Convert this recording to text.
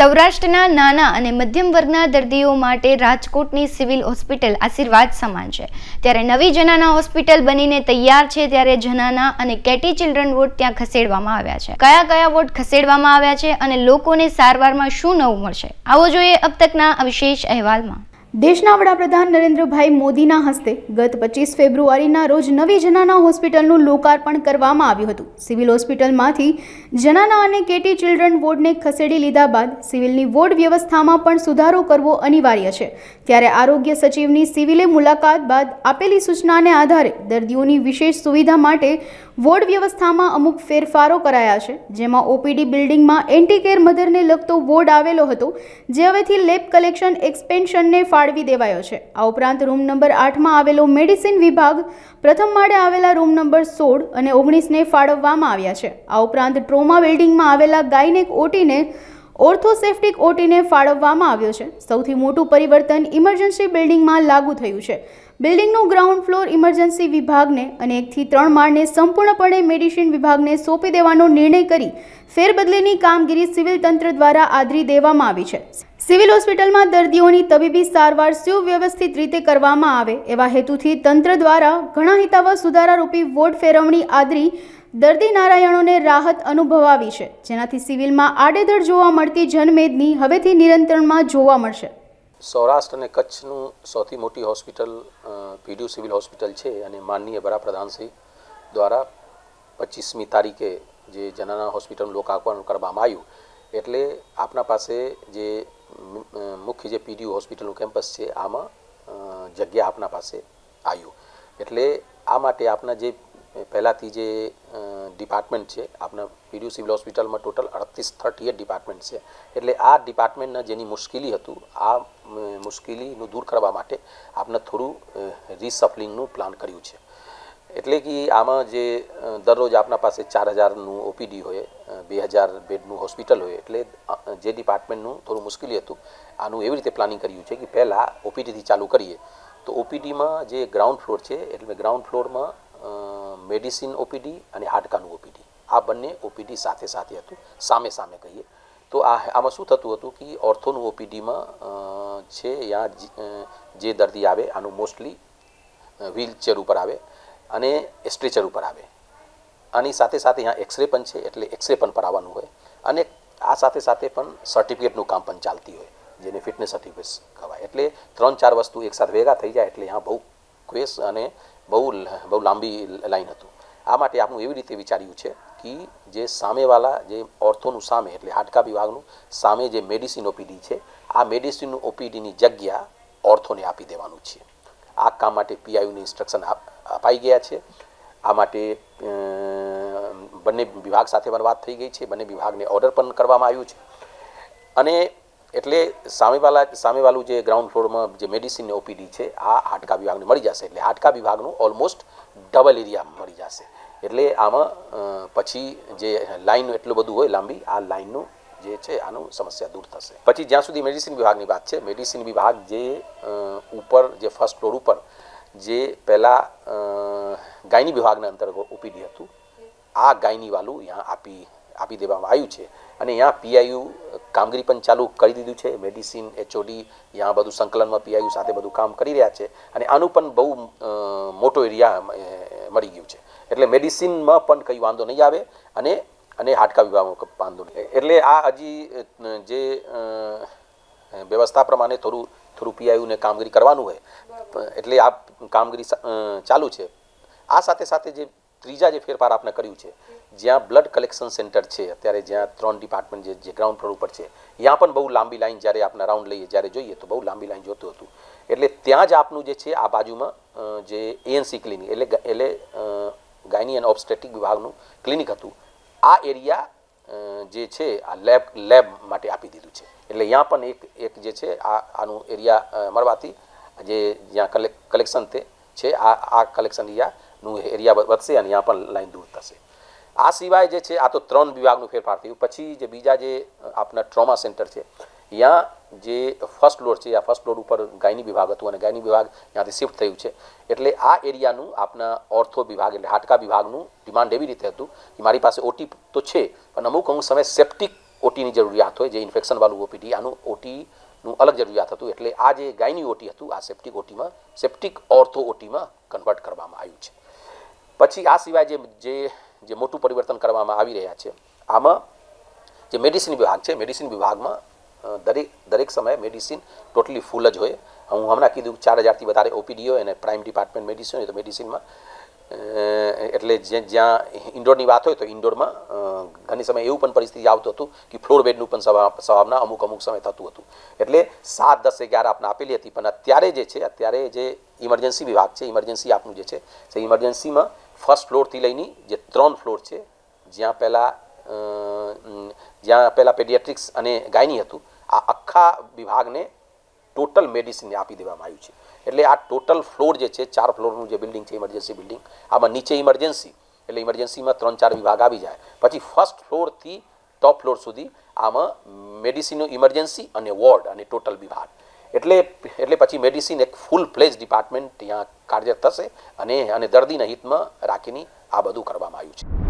સૌરાષ્ટ્રના નાના અને મધ્યમ વર્ગના દર્દીઓ માટે રાજકોટની સિવિલ હોસ્પિટલ આશીર્વાદ સમાન છે. ત્યારે નવી જનાના હોસ્પિટલ બનીને તૈયાર છે ત્યારે જનાના અને કેટી ચિલ્ડ્રન વોર્ડ ત્યાં ખસેડવામાં આવ્યા છે. કયા કયા વોર્ડ ખસેડવામાં આવ્યા છે અને લોકોને સારવારમાં શું નવું મળશે? આવો જોઈએ અબ તકના વિશેષ અહેવાલમાં. દેશના વડાપ્રધાન નરેન્દ્રભાઈ મોદીના હસ્તે ગત પચીસ ફેબ્રુઆરીના રોજ નવી જનાના હોસ્પિટલનું લોકાર્પણ કરવામાં આવ્યું હતું. સિવિલ હોસ્પિટલમાંથી જનાના અને કેટી ચિલ્ડ્રન વોર્ડને ખસેડી લીધા બાદ સિવિલની વોર્ડ વ્યવસ્થામાં પણ સુધારો કરવો અનિવાર્ય છે. ત્યારે આરોગ્ય સચિવની સિવિલે મુલાકાત બાદ આપેલી સૂચનાને આધારે દર્દીઓની વિશેષ સુવિધા માટે વોર્ડ વ્યવસ્થામાં અમુક ફેરફારો કરાયા છે, જેમાં ઓપીડી બિલ્ડિંગમાં એન્ટી કેર મધરને લગતો વોર્ડ આવેલો હતો, જે હવેથી લેબ કલેક્શન એક્સપેન્શનને ફાળવી દેવાયો છે. આ ઉપરાંત રૂમ નંબર આઠમાં આવેલો મેડિસિન વિભાગ પ્રથમ માળે આવેલા રૂમ નંબર સોળ અને ઓગણીસને ફાળવવામાં આવ્યા છે. આ ઉપરાંત ટ્રોમા બિલ્ડિંગમાં આવેલા ગાયનેક ઓટીને ઓર્થોસેપ્ટિક ઓટીને ફાળવવામાં આવ્યો છે. સૌથી મોટું પરિવર્તન ઇમરજન્સી બિલ્ડિંગમાં લાગુ થયું છે. બિલ્ડિંગનું ગ્રાઉન્ડ ફ્લોર ઇમરજન્સી વિભાગને અને એકથી ત્રણ માળને સંપૂર્ણપણે મેડિસિન વિભાગને સોંપી દેવાનો નિર્ણય કરી ફેરબદલીની કામગીરી સિવિલ તંત્ર દ્વારા આદરી દેવામાં આવી છે. સિવિલ હોસ્પિટલમાં દર્દીઓની તબીબી સારવાર સુવ્યવસ્થિત રીતે કરવામાં આવે એવા હેતુથી તંત્ર દ્વારા ઘણા હિતાવહ સુધારારૂપી વોર્ડ ફેરવણી આદરી દર્દી નારાયણોને રાહત અનુભવાવી છે. જેનાથી સિવિલમાં આડેધડ જોવા મળતી જનમેદની હવેથી નિરંતરણમાં જોવા મળશે. સૌરાષ્ટ્ર અને કચ્છનું સૌથી મોટી હોસ્પિટલ પીડીયુ સિવિલ હોસ્પિટલ છે અને માનનીય વડાપ્રધાનશ્રી દ્વારા પચીસમી તારીખે જે જનાના હોસ્પિટલનું લોકાર્પણ કરવામાં આવ્યું, એટલે આપણા પાસે જે મુખ્ય જે પીડીયુ હોસ્પિટલનું કેમ્પસ છે, આમાં જગ્યા આપણા પાસે આવ્યું. એટલે આ માટે આપના જે પહેલાંથી જે ડિપાર્ટમેન્ટ છે આપણા પીડીયુ સિવિલ હોસ્પિટલમાં ટોટલ અડતીસ થર્ટી એટ ડિપાર્ટમેન્ટ છે. એટલે આ ડિપાર્ટમેન્ટના જેની મુશ્કેલી હતું, આ મુશ્કેલીનું દૂર કરવા માટે આપણે થોડું રિસફલિંગનું પ્લાન કર્યું છે. એટલે કે આમાં જે દરરોજ આપણા પાસે ચાર હજારનું ઓપીડી હોય બે હજાર બેડનું હોસ્પિટલ હોય, એટલે જે ડિપાર્ટમેન્ટનું થોડું મુશ્કેલી હતું, આનું એવી રીતે પ્લાનિંગ કર્યું છે કે પહેલાં ઓપીડીથી ચાલુ કરીએ. તો ઓપીડીમાં જે ગ્રાઉન્ડ ફ્લોર છે, એટલે ગ્રાઉન્ડ ફ્લોરમાં મેડિસિન ઓપીડી અને હાડકાનું ઓપીડી. આ બંને ઓપીડી સાથે સાથે હતું, સામે સામે કહીએ. તો આ આમાં શું થતું હતું કે ઓર્થોનું ઓપીડીમાં છે યા જે દર્દી આવે, આનું મોસ્ટલી વ્હીલચેર ઉપર આવે અને સ્ટ્રેચર ઉપર આવે. આની સાથે સાથે અહીંયા એક્સરે પણ છે, એટલે એક્સરે પણ પર આવવાનું હોય. અને આ સાથે સાથે પણ સર્ટિફિકેટનું કામ પણ ચાલતી હોય, જેને ફિટનેસ સર્ટિફિકેટ કહેવાય. એટલે ત્રણ ચાર વસ્તુ એકસાથે ભેગા થઈ જાય, એટલે અહીંયા બહુ ક્વેસ અને બહુ બહુ લાંબી લાઈન હતું. આ માટે આપણું એવી રીતે વિચાર્યું છે કે જે સામેવાળા જે ઓર્થોનું સામે એટલે હાડકા વિભાગનું, સામે જે મેડિસિન ઓપીડી છે, આ મેડિસિન ઓપીડીની જગ્યા ઓર્થોને આપી દેવાનું છે. આ કામ માટે પીઆઈયુની ઇન્સ્ટ્રક્શન અપાઈ ગયા છે. આ માટે બંને વિભાગ સાથે પણ વાત થઈ ગઈ છે. બંને વિભાગને ઓર્ડર પણ કરવામાં આવ્યું છે. અને એટલે સામેવાલા સામેવાળું જે ગ્રાઉન્ડ ફ્લોરમાં જે મેડિસિન ઓપીડી છે, આ હાડકા વિભાગને મળી જશે. એટલે હાડકા વિભાગનું ઓલમોસ્ટ ડબલ એરિયા મળી જશે. એટલે આમાં પછી જે લાઈન એટલું બધું હોય લાંબી, આ લાઈનનું જે છે, આનું સમસ્યા દૂર થશે. પછી જ્યાં સુધી મેડિસિન વિભાગની વાત છે મેડિસિન વિભાગ જે ઉપર, જે ફર્સ્ટ ફ્લોર ઉપર જે પહેલાં ગાયની વિભાગના અંતર્ગત ઓપીડી હતું, આ ગાયનીવાલું અહીંયા આપી આપી દેવામાં આવ્યું છે. અને અહીંયા પીઆઈયુ કામગીરી પણ ચાલુ કરી દીધું છે. મેડિસિન એચઓડી યા બધું સંકલનમાં પીઆઈયુ સાથે બધું કામ કરી રહ્યા છે અને આનું પણ બહુ મોટો એરિયા મળી ગયું છે. એટલે મેડિસિનમાં પણ કંઈ વાંધો નહીં આવે અને અને હાડકા વિભાગમાં વાંધો નહીં. એટલે આ હજી જે વ્યવસ્થા પ્રમાણે થોડું થોડું પીઆઈયુને કામગીરી કરવાનું હોય એટલે આ કામગીરી ચાલુ છે. આ સાથે સાથે જે ત્રીજા જે ફેરફાર આપણે કર્યું છે, જ્યાં બ્લડ કલેક્શન સેન્ટર છે, અત્યારે જ્યાં ત્રણ ડિપાર્ટમેન્ટ જે જે ગ્રાઉન્ડ ફ્લોર ઉપર છે, ત્યાં પણ બહુ લાંબી લાઈન જ્યારે આપણે રાઉન્ડ લઈએ, જ્યારે જોઈએ તો બહુ લાંબી લાઈન જોતું હતું. એટલે ત્યાં જ આપનું જે છે, આ બાજુમાં જે એએનસી ક્લિનિક એટલે એટલે ગાયની અને ઓબસ્ટેટિક વિભાગનું ક્લિનિક હતું, આ એરિયા જે છે, આ લેબ લેબ માટે આપી દીધું છે. એટલે ત્યાં પણ એક એક જે છે, આ, આનું એરિયા મળવાથી, જે જ્યાં કલેક કલેક્શન તે છે, આ આ કલેક્શન એરિયાનું એરિયા વધશે અને અહીંયા પણ લાઈન દૂર થશે. આ સિવાય જે છે, આ તો ત્રણ વિભાગનું ફેરફાર થયું. પછી જે બીજા જે આપણા ટ્રોમા સેન્ટર છે ત્યાં જે ફર્સ્ટ ફ્લોર છે, આ ફર્સ્ટ ફ્લોર ઉપર ગાયની વિભાગ હતું અને ગાયની વિભાગ ત્યાંથી શિફ્ટ થયું છે. એટલે આ એરિયાનું આપણા ઓર્થો વિભાગ એટલે હાટકા વિભાગનું ડિમાન્ડ એવી રીતે હતું કે મારી પાસે ઓટી તો છે, પણ અમુક અમુક સમય સેપ્ટિક ઓટીની જરૂરિયાત હોય, જે ઇન્ફેક્શનવાળું ઓપીડી આનું ઓટીનું અલગ જરૂરિયાત હતું. એટલે આ જે ગાયની ઓટી હતું, આ સેપ્ટિક ઓટીમાં સેપ્ટિક ઓર્થો ઓટીમાં કન્વર્ટ કરવામાં આવ્યું છે. પછી આ સિવાય જે જે જે મોટું પરિવર્તન કરવામાં આવી રહ્યા છે, આમાં જે મેડિસિન વિભાગ છે મેડિસિન વિભાગમાં દરેક દરેક સમયે મેડિસિન ટોટલી ફૂલ જ હોય. હું હમણાં કીધું ચાર હજારથી વધારે ઓપીડીઓ અને પ્રાઇમ ડિપાર્ટમેન્ટ મેડિસિન હોય તો મેડિસિનમાં એટલે જ્યાં ઇન્ડોરની વાત હોય તો ઇન્ડોરમાં ઘણી સમય એવું પણ પરિસ્થિતિ આવતું હતું કે ફ્લોર બેડનું પણ સવા સવાબના અમુક અમુક સમય થતું હતું. એટલે સાત, દસ, અગિયાર આપને આપેલી હતી, પણ અત્યારે જે છે, અત્યારે જે ઇમરજન્સી વિભાગ છે ઇમરજન્સી આપનું જે છે, તે ઇમરજન્સીમાં ફર્સ્ટ ફ્લોરથી લઈને જે ત્રણ ફ્લોર છે, જ્યાં પહેલાં જ્યાં પહેલાં પેડિયાટ્રિક્સ અને ગાયની હતું, આ આખા વિભાગને ટોટલ મેડિસિન આપી દેવામાં આવ્યું છે. એટલે આ ટોટલ ફ્લોર જે છે, ચાર ફ્લોરનું જે બિલ્ડિંગ છે, ઇમરજન્સી બિલ્ડિંગ, આમાં નીચે ઇમરજન્સી, એટલે ઇમરજન્સીમાં ત્રણ ચાર વિભાગ આવી જાય. પછી ફર્સ્ટ ફ્લોરથી ટોપ ફ્લોર સુધી આમાં મેડિસિનનું ઇમરજન્સી અને વોર્ડ અને ટોટલ વિભાગ. એટલે એટલે પછી મેડિસિન એક ફૂલ ફ્લેજ ડિપાર્ટમેન્ટ ત્યાં કાર્યરત થશે અને અને દર્દીના હિતમાં રાખીને આ બધું કરવામાં આવ્યું છે.